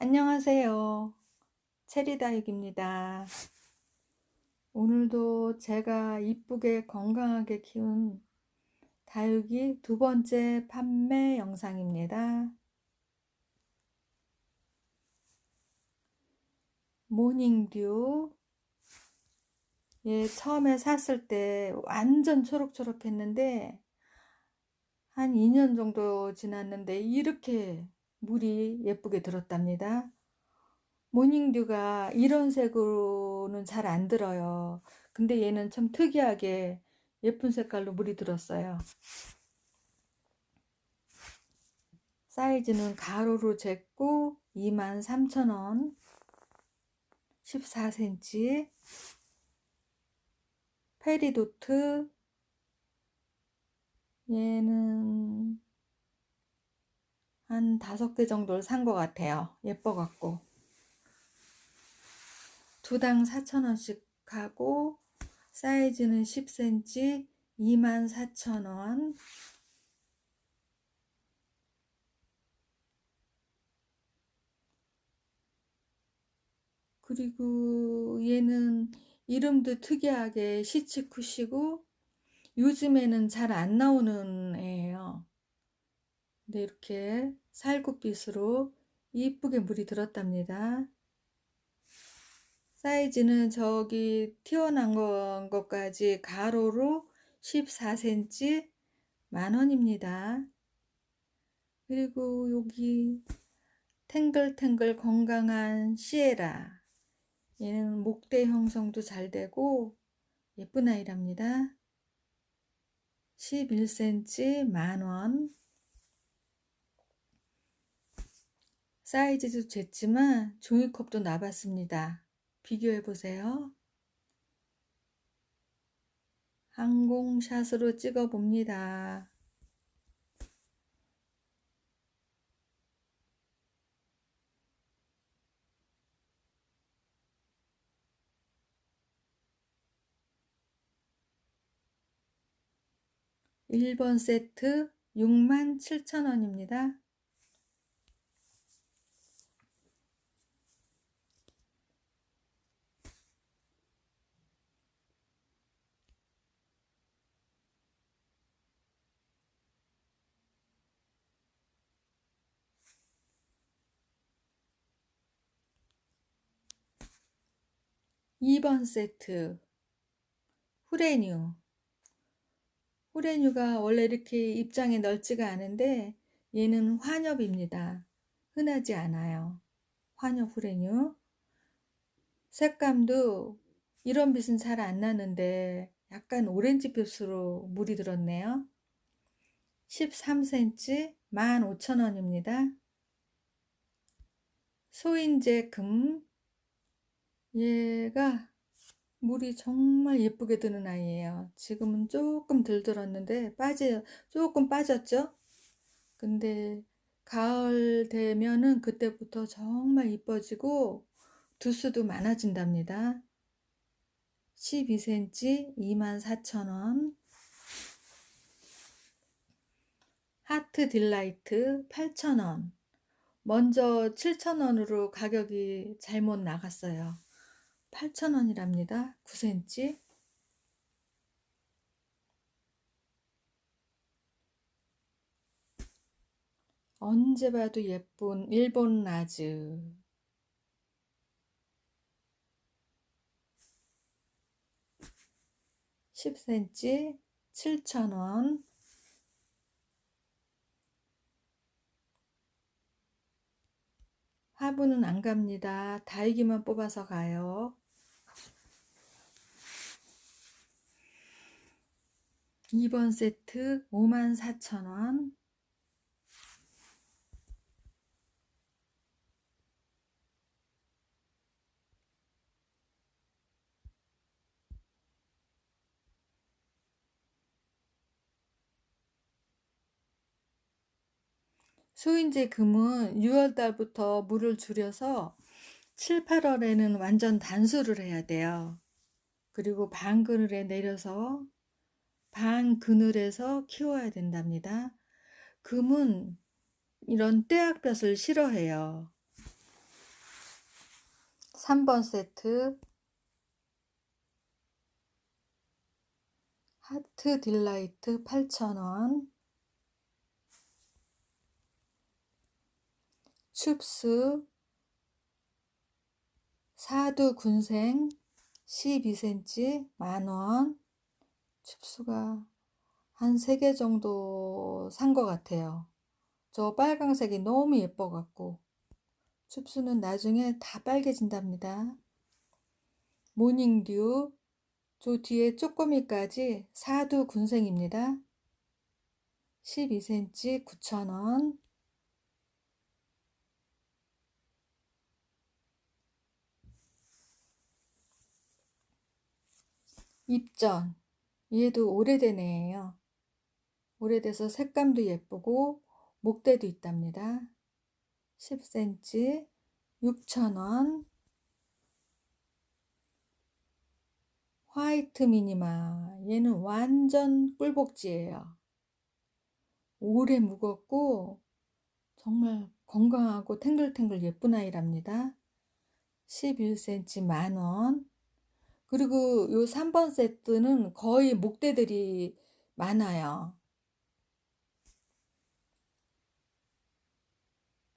안녕하세요. 체리다육입니다. 오늘도 제가 이쁘게 건강하게 키운 다육이 두 번째 판매 영상입니다. 모닝듀. 얘 처음에 샀을 때 완전 초록초록 했는데 한 2년 정도 지났는데 이렇게 물이 예쁘게 들었답니다. 모닝듀가 이런 색으로는 잘 안 들어요. 근데 얘는 참 특이하게 예쁜 색깔로 물이 들었어요. 사이즈는 가로로 쟀고 23,000원 14cm 페리도트 얘는 한 다섯 개 정도를 산 것 같아요. 예뻐갖고. 두 당 4,000원씩 하고, 사이즈는 10cm 24,000원. 그리고 얘는 이름도 특이하게 시치쿠시고, 요즘에는 잘 안 나오는. 근데 이렇게 살구빛으로 이쁘게 물이 들었답니다. 사이즈는 저기 튀어나온 것까지 가로로 14cm 만원입니다. 그리고 여기 탱글탱글 건강한 시에라. 얘는 목대 형성도 잘 되고 예쁜 아이랍니다. 11cm 만원. 사이즈도 쟀지만 종이컵도 나봤습니다. 비교해 보세요. 항공샷으로 찍어 봅니다. 일번 세트 67,000원입니다. 2번 세트 후레뉴 후레뉴가 원래 이렇게 입장이 넓지가 않은데 얘는 환엽입니다. 흔하지 않아요. 환엽 후레뉴 색감도 이런 빛은 잘 안 나는데 약간 오렌지 빛으로 물이 들었네요. 13cm 15,000원입니다. 소인제 금 얘가 물이 정말 예쁘게 드는 아이예요. 지금은 조금 덜 들었는데 빠져 조금 빠졌죠? 근데 가을 되면은 그때부터 정말 이뻐지고 두수도 많아진답니다. 12cm 24,000원 하트 딜라이트 8,000원 먼저 7,000원으로 가격이 잘못 나갔어요. 8,000원이랍니다. 9cm. 언제 봐도 예쁜 일본 라즈. (10cm) (7,000원) 화분은 안 갑니다. 다이기만 뽑아서 가요. 2번 세트 54,000원. 소인제 금은 6월달부터 물을 줄여서 7, 8월에는 완전 단수를 해야 돼요. 그리고 반그늘에 내려서 반 그늘에서 키워야 된답니다. 금은 이런 떼약볕을 싫어해요. 3번 세트 하트 딜라이트 8,000원 춥스 사두 군생 12cm 만원 춥수가 한 3개 정도 산 것 같아요. 저 빨강색이 너무 예뻐 갖고 춥수는 나중에 다 빨개진답니다. 모닝듀 저 뒤에 쪼꼬미까지 사두 군생입니다. 12cm 9,000원 입전 얘도 오래된 애예요. 오래돼서 색감도 예쁘고 목대도 있답니다. 10cm 6,000원 화이트 미니마 얘는 완전 꿀복지예요. 오래 묵었고 정말 건강하고 탱글탱글 예쁜 아이랍니다. 11cm 만원 그리고 요 3번 세트는 거의 목대들이 많아요.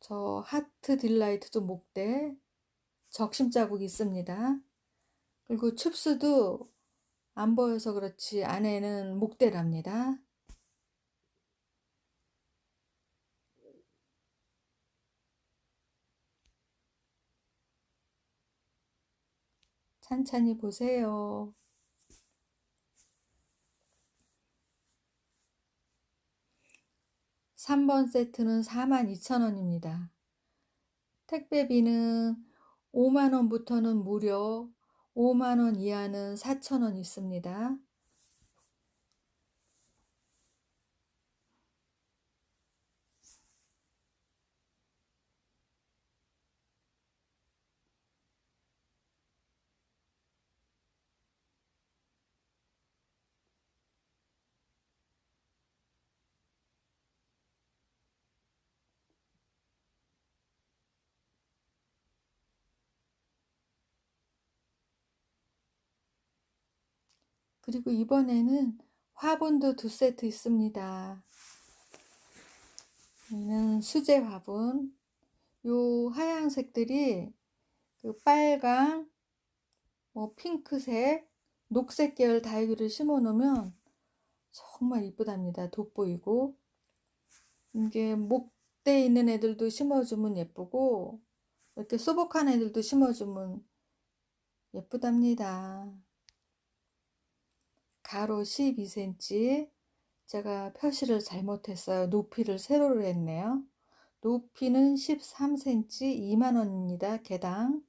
저 하트 딜라이트도 목대 적심 자국 있습니다. 그리고 춥스도 안 보여서 그렇지 안에는 목대랍니다. 찬찬히 보세요. 삼 번 세트는 42,000원입니다. 택배비는 5만원부터는 무료, 5만원 이하는 4천원 있습니다. 그리고 이번에는 화분도 두 세트 있습니다. 얘는 수제 화분. 요 하얀색들이 그 빨강, 뭐 핑크색, 녹색 계열 다육이를 심어 놓으면 정말 이쁘답니다. 돋보이고. 이게 목대 있는 애들도 심어주면 예쁘고, 이렇게 소복한 애들도 심어주면 예쁘답니다. 가로 12cm 제가 표시를 잘못했어요. 높이를 세로로 했네요. 높이는 13cm 2만원입니다. 개당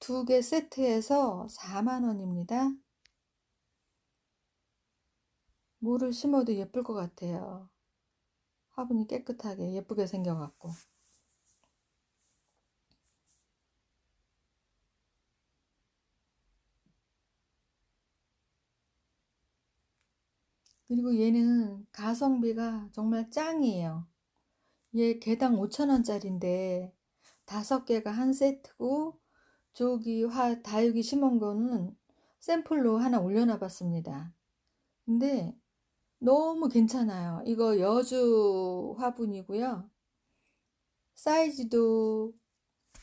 두 개 세트해서 4만원입니다. 물을 심어도 예쁠 것 같아요. 화분이 깨끗하게 예쁘게 생겨갖고 그리고 얘는 가성비가 정말 짱이에요. 얘 개당 5천원짜리인데 다섯 개가 한 세트고 저기 화 다육이 심은 거는 샘플로 하나 올려놔 봤습니다. 근데 너무 괜찮아요. 이거 여주 화분이고요. 사이즈도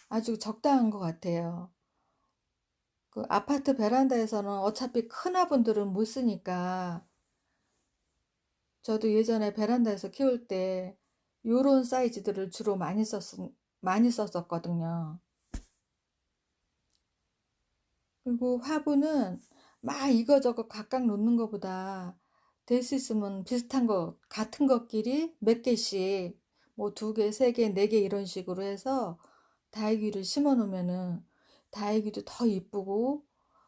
아주 적당한 것 같아요. 그 아파트 베란다에서는 어차피 큰 화분들은 못 쓰니까 저도 예전에 베란다에서 키울 때 요런 사이즈들을 주로 많이 썼, 많이 썼었거든요. 그리고 화분은 막 이거저거 각각 놓는 것보다 될 수 있으면 비슷한 거, 같은 것끼리 몇 개씩, 뭐 두 개, 세 개, 네 개 이런 식으로 해서 다육이를 심어 놓으면은 다육이도 더 이쁘고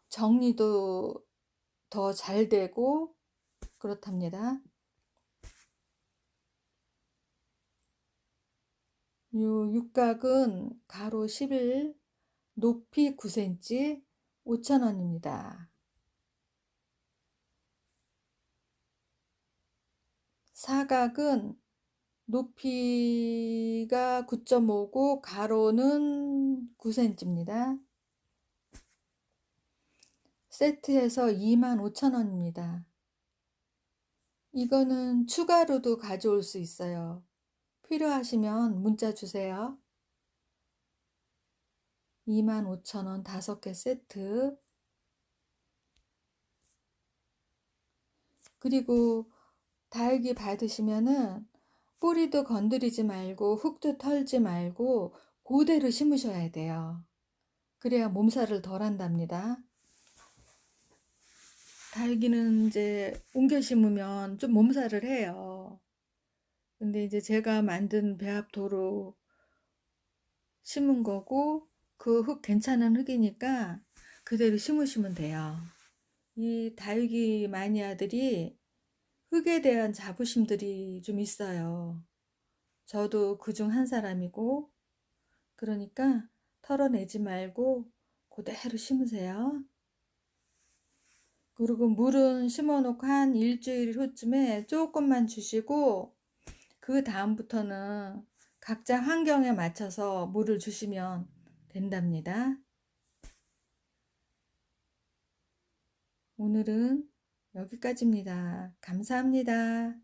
정리도 더 잘 되고 그렇답니다. 요 육각은 가로 11, 높이 9cm, 5,000원입니다. 사각은 높이가 9.5고 가로는 9cm입니다. 세트해서 25,000원입니다. 이거는 추가로도 가져올 수 있어요. 필요하시면 문자 주세요. 25,000원 5개 세트. 그리고 다육이 받으시면은 뿌리도 건드리지 말고 흙도 털지 말고 그대로 심으셔야 돼요. 그래야 몸살을 덜 한답니다. 다육이는 이제 옮겨 심으면 좀 몸살을 해요. 근데 이제 제가 만든 배합도로 심은 거고 그 흙 괜찮은 흙이니까 그대로 심으시면 돼요. 이 다육이 마니아들이 흙에 대한 자부심들이 좀 있어요. 저도 그 중 한 사람이고 그러니까 털어내지 말고 그대로 심으세요. 그리고 물은 심어놓고 한 일주일 후쯤에 조금만 주시고 그 다음부터는 각자 환경에 맞춰서 물을 주시면 된답니다. 오늘은 여기까지입니다. 감사합니다.